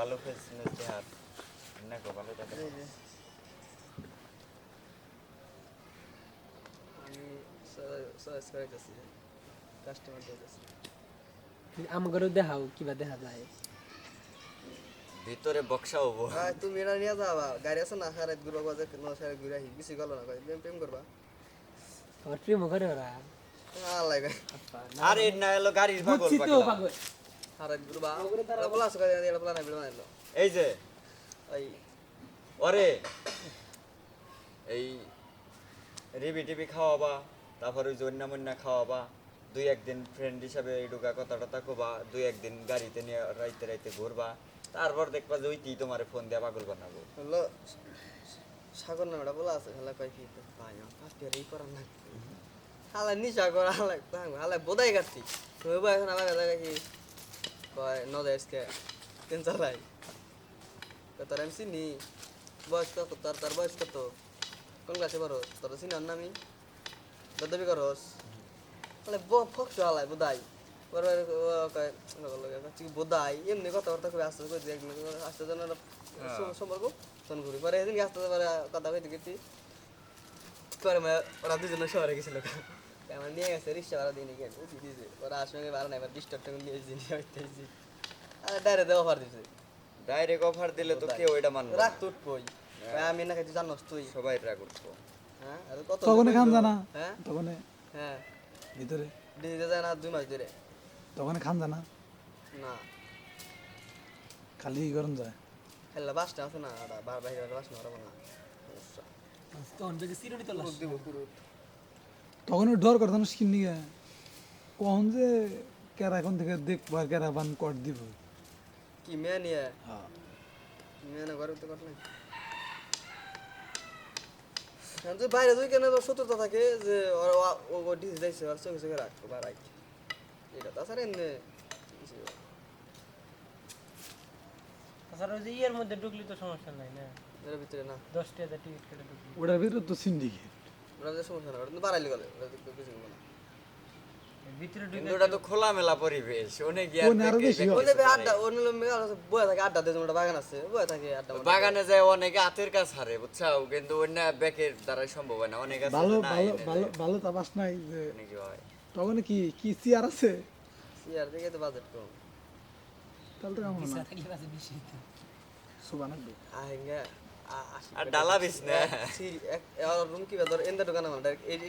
ভালো ফেসনেস দেহার না গো ভালো দেখা আমি চয়েস করে কাস্টমার দিতেছি আমাদেরও দেখাও কিবা দেখা যায়। ভিতরে বক্সা হব। তুমি এটা নিয়ে যাবা। গাড়ি আছে না হারাত ঘুরবা বাজে নশারে ঘুরে আহি বেশি গেল না প্রেম প্রেম করবা? আমার প্রেম করে ওরা। আল্লাহ আরে না এলো গাড়ির পাগল। পাগলা। এই যে ওরে এই রিবি টিবি খাওয়াবা তারপরে ওই জন্যা মন্যা খাওয়াবা দুই একদিন ফ্রেন্ড হিসাবে ঢুকা কথা টথা কবা দুই একদিন গাড়িতে নিয়ে রাইতে রাইতে ঘুরবা তারপর দেখবা যে ওইটি তোমার ফোন দেয়া পাগল বানাবো হলো সাগর নাম এটা বলা আছে হালা কয় কি ভাই ফার্স্ট ইয়ার এই করার না হালা নিশা করা হালা হালা বোধাই তুমি এখন আমার কথা কি কয় নদেশকে তিন চালাই তোর আমি চিনি বয়স কত তোর তোর বয়স কত কোন ক্লাসে বড় তোর চিনি না আমি দাবি করস তাহলে ফক্স হালাই বোধাই কয় বোধাই এমনি কথাবার্তা খুবই আস্তে করে দিয়ে আস্তে যেন সম্পর্ক ফোন করি পরে এদিন আস্তে পরে কথা কইতে গেছি পরে ওরা দুজনে শহরে গেছিল আমার নিয়ে গেছে রিক্সা ভাড়া দিয়ে নিয়ে উঠি দিয়েছে ওরা আসবে ভাড়া নাই এবার ডিস্টার্ব টাকা নিয়ে এসেছি নিয়ে হইতেছি আর ডাইরেক্ট অফার দিছে। ডাইরেক্ট অফার দিলে তো কেউ এটা মানবে রাগ না। তুট কই আমি না খাইতে জানোস তুই। সবাই রাগ উঠবো। হ্যাঁ আর কত তখন খান জানা। হ্যাঁ? তখন হ্যাঁ। ভিতরে। দিতে যায় না দুই মাস ধরে। তখন খান জানা। না। খালি গরম যায়। খেলা বাসটা আছে না? ওটা বার বাইরে বাস মারাবো না। তখন বেগে চিরুনি তো কুরুত দিব তখন ওই ডর করতাম স্কিন নিয়ে কখন যে কেরা এখন থেকে দেখব আর কেরা বান কট দিব? কি মেয়ে নিয়ে? হ্যাঁ। মেয়ে না ঘরে তো কট নাই? বাইরে তুই কেন তোর শত্রুতা থাকে যে ওর- ও- ও ডিস দিয়েছে আর চোখে চোখে রাখ বা রাখ। এটা তাছাড়া এমনি তাছাড়া ওই যে ইয়ের মধ্যে ঢুকলি তো সমস্যা নাই না? এর ভিতরে না। দশ টাকা টিকিট কেটে ঢুকলি। ওটার ভিতরে তো সিন্ডিকেট। ওরা যে সমস্যা না ওটা কিন্তু বাড়াইলে গেলে ওটা তো কিছু না। ভিতরে ঢুকে ওটা তো খোলামেলা পরিবেশ অনেক গিয়ে ওনে যে আড্ডা ওর নিলাম বয়ে থাকে আড্ডা দিয়ে ওটা বাগান আছে বয়ে থাকে আড্ডা বাগানে যায় অনেকে হাতের কাজ হারে বুঝছাও? কিন্তু অন্য ব্যাকের দ্বারা সম্ভব হয় না অনেক আছে ভালো ভালো ভালো ভালো তাপাস নাই যে তখন কি কি চেয়ার আছে? চেয়ার দেখে তো বাজেট কম। তাহলে তো কেমন না পিছা থাকলে বাজে বেশি সুবান আসবে আহেঙ্গা। আর ডালা বিছ না। রুম কি বেদর এন্ডা দোকান আমার ডাইরেক্ট এই